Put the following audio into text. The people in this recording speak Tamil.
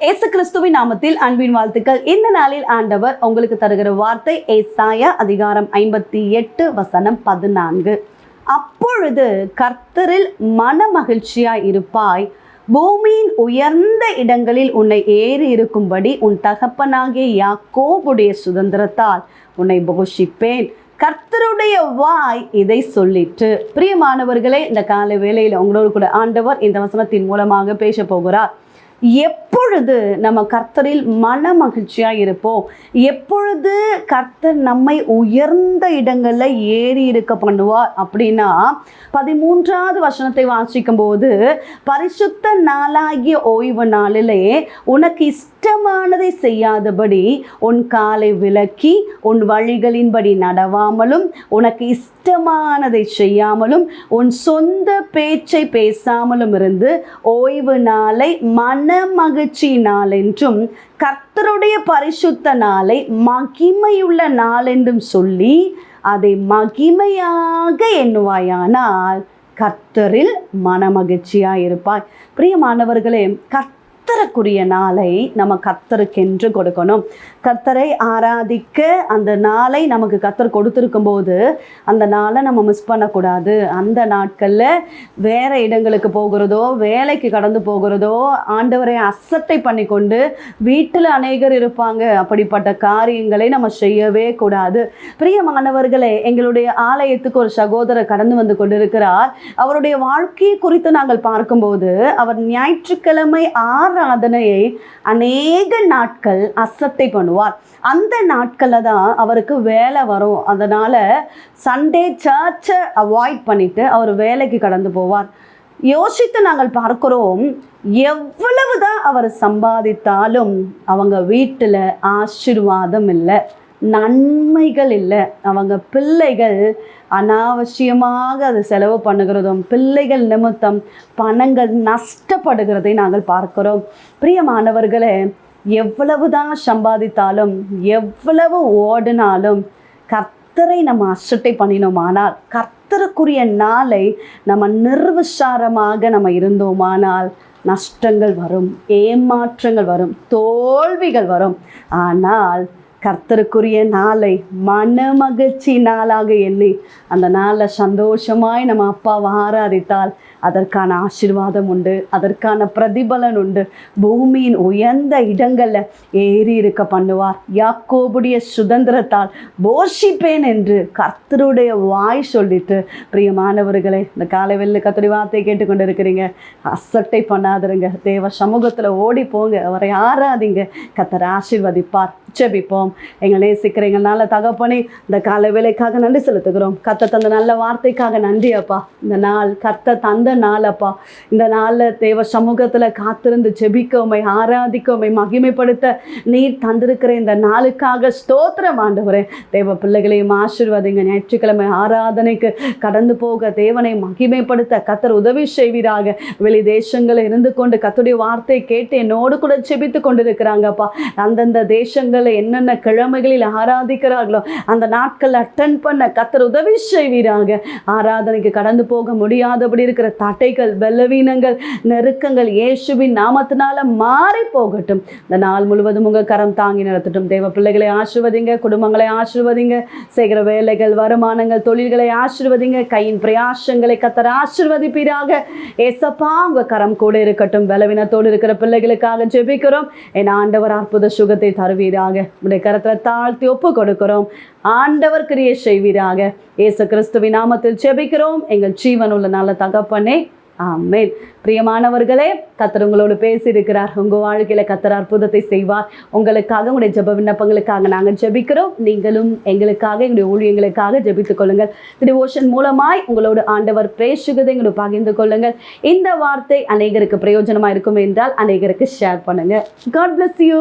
ஏசு கிறிஸ்துவின் நாமத்தில் அன்பின் வாழ்த்துக்கள். இந்த நாளில் ஆண்டவர் உங்களுக்கு தருகிற வார்த்தை ஏசாயா அதிகாரம் ஐம்பத்தி எட்டு வசனம் பதினான்கு. அப்பொழுது கர்த்தரில் மன மகிழ்ச்சியாய் இருப்பாய். பூமியின் உயர்ந்த இடங்களில் உன்னை ஏறி இருக்கும்படி உன் தகப்பனாகிய யாக்கோபுடைய சுதந்திரத்தால் உன்னை போஷிப்பேன். கர்த்தருடைய வாய் இதை சொல்லிட்டு பிரியமானவர்களே இந்த காலை வேளையில் உங்களோடு கூட ஆண்டவர் இந்த வசனத்தின் மூலமாக பேச போகிறார். எப்பொழுது நம்ம கர்த்தரில் மன மகிழ்ச்சியாக இருப்போம்? எப்பொழுது கர்த்தர் நம்மை உயர்ந்த இடங்களில் ஏறி இருக்க பண்ணுவார் அப்படின்னா பதிமூன்றாவது வசனத்தை வாசிக்கும் போது பரிசுத்த நாளாகிய ஓய்வு நாளிலே உனக்கு இஷ்டமானதை செய்யாதபடி உன் காலை விலக்கி உன் வழிகளின்படி நடவாமலும் உனக்கு இஷ்டமானதை செய்யாமலும் உன் சொந்த பேச்சை பேசாமலும் இருந்து ஓய்வு நாளை மன மனமகிழ்ச்சி நாள் என்றும் கர்த்தருடைய பரிசுத்த நாளை மகிமையுள்ள நாள் என்றும் சொல்லி அதை மகிமையாக எண்ணுவாயானால் கர்த்தரில் மனமகிழ்ச்சியாக இருப்பாய் பிரியமானவர்களே கர்த்த கர்த்தருக்குரிய நாளை நம்ம கர்த்தருக்கென்று கொடுக்கணும். கர்த்தரை ஆராதிக்க அந்த நாளை நமக்கு கர்த்தர் கொடுத்துருக்கும் போது அந்த நாளை நம்ம மிஸ் பண்ணக்கூடாது. அந்த நாட்களில் வேறு இடங்களுக்கு போகிறதோ வேலைக்கு கடந்து போகிறதோ ஆண்டவரை அசட்டை பண்ணி கொண்டு வீட்டில் அநேகர் இருப்பாங்க. அப்படிப்பட்ட காரியங்களை நம்ம செய்யவே கூடாது. பிரியமானவர்களே எங்களுடைய ஆலயத்துக்கு ஒரு சகோதரர் கடந்து வந்து கொண்டிருக்கிறார். அவருடைய வாழ்க்கையை குறித்து நாங்கள் பார்க்கும்போது அவர் ஞாயிற்றுக்கிழமை ஆராதனையை அநேக நாட்கள் அசட்டை பண்ணுவார். அந்த நாட்களில் தான் அவருக்கு வேலை வரும். அதனால் சண்டே சர்ச்சை அவாய்ட் பண்ணிவிட்டு அவர் வேலைக்கு கடந்து போவார். யோசித்து நாங்கள் பார்க்கிறோம் எவ்வளவு தான் அவர் சம்பாதித்தாலும் அவங்க வீட்டில் ஆசிர்வாதம் இல்லை. நன்மைகள் இல்லை. அவங்க பிள்ளைகள் அனாவசியமாக அதை செலவு பண்ணுகிறதும் பிள்ளைகள் நிமித்தம் பணங்கள் நஷ்டப்படுகிறதை நாங்கள் பார்க்கிறோம். பிரியமானவர்களே எவ்வளவு தான் சம்பாதித்தாலும் எவ்வளவு ஓடினாலும் கர்த்தரை நம்ம அசட்டை பண்ணினோமானால் கர்த்தருக்குரிய நாளை நம்ம நிர்விசாரமாக நம்ம இருந்தோமானால் நஷ்டங்கள் வரும் ஏமாற்றங்கள் வரும் தோல்விகள் வரும். ஆனால் கர்த்தருக்குரிய நாளை மன மகிழ்ச்சி நாளாக எண்ணி அந்த நாளில் சந்தோஷமாய் நம்ம அப்பாவை ஆராதித்தால் அதற்கான ஆசிர்வாதம் உண்டு அதற்கான பிரதிபலன் உண்டு. பூமியின் உயர்ந்த இடங்களில் ஏறி இருக்க பண்ணுவார். யாக்கோபுடைய சுதந்திரத்தால் போஷிப்பேன் என்று கர்த்தருடைய வாய் சொல்லிட்டு பிரியமானவர்களை இந்த காலை வெளில கத்தடி வார்த்தையை கேட்டுக்கொண்டு இருக்கிறீங்க அசட்டை பண்ணாதிருங்க. தேவ சமூகத்தில் ஓடி போங்க அவரை ஆராதிங்க. கத்தர் ஆசிர்வதிப்பார். ஜெபிப்போம் எங்கள் நேசிக்கிற எங்கள் நல்ல தகப்பனே இந்த கால வேலைக்காக நன்றி செலுத்துகிறோம். கத்த தந்த நல்ல வார்த்தைக்காக நன்றி அப்பா. இந்த நாள் கத்த தந்த நாள் அப்பா. இந்த நாளில் தேவ சமூகத்தில் காத்திருந்து ஜெபிக்கோமை ஆராதிக்கோமை மகிமைப்படுத்த நீர் தந்திருக்கிற இந்த நாளுக்காக ஸ்தோத்திரம் ஆண்டவரே. தேவ பிள்ளைகளையும் ஆசிர்வாதிங்க. ஞாயிற்றுக்கிழமை ஆராதனைக்கு கடந்து போக தேவனை மகிமைப்படுத்த கத்தர் உதவி செய்வீராக. வெளி தேசங்களில் இருந்து கொண்டு கத்துடைய வார்த்தை கேட்டு என்னோடு கூட செபித்து கொண்டிருக்கிறாங்கப்பா அந்தந்த தேசங்கள் நாட்களில் என்னென்ன கிழமைகளில் ஆராதிக்கிறார்களோ அந்த நாட்கள் அட்டன் பண்ண கத்தர் உதவி செய்வீராக. ஆராதனைக்கு கடந்து போக முடியாதபடி இருக்கிற தட்டைகள் பலவீனங்கள் நெருக்கங்கள் இயேசுவின் நாமத்தினால மாறி போகட்டும். இந்த நாள் முழுவதும் உங்கள் கரம் தாங்கி நடத்தட்டும் தேவ பிள்ளைகளை ஆசிர்வதிங்க குடும்பங்களை ஆசிர்வதிங்க செய்கிற வேலைகள் வருமானங்கள் தொழில்களை ஆசிர்வதிங்க கையின் பிரயாசங்களை கத்தர் ஆசிர்வதிப்பீராக. ஏசப்பா உங்கள் கரம் கூட இருக்கட்டும். பலவீனத்தோடு இருக்கிற பிள்ளைகளுக்காக ஜெபிக்கிறோம். என் ஆண்டவர் அற்புத சுகத்தை செய்வீராக உடைய கரத்தில் தாழ்த்தி ஒப்பு கொடுக்கிறோம். ஆண்டவர் கிரியை செய்வீராக. இயேசு கிறிஸ்துவின் நாமத்தில் ஜெபிக்கிறோம். எங்கள் ஜீவன் உள்ள நல்ல தகப்பனே. ஆமென். பிரியமானவர்களே கத்தர் உங்களோடு பேசியிருக்கிறார். உங்கள் வாழ்க்கையில் கத்தர் அற்புதத்தை செய்வார். உங்களுக்காக உங்களுடைய ஜெப விண்ணப்பங்களுக்காக நாங்கள் ஜெபிக்கிறோம். நீங்களும் எங்களுக்காக எங்களுடைய ஊழியங்களுக்காக ஜெபித்துக் கொள்ளுங்கள். டிவோஷன் மூலமாய் உங்களோடு ஆண்டவர் பேசுகிறதை எங்களோட பகிர்ந்து கொள்ளுங்கள். இந்த வார்த்தை அநேகருக்கு பிரயோஜனமாக இருக்கும் என்றால் அநேகருக்கு ஷேர் பண்ணுங்கள் காட் பிளஸ் யூ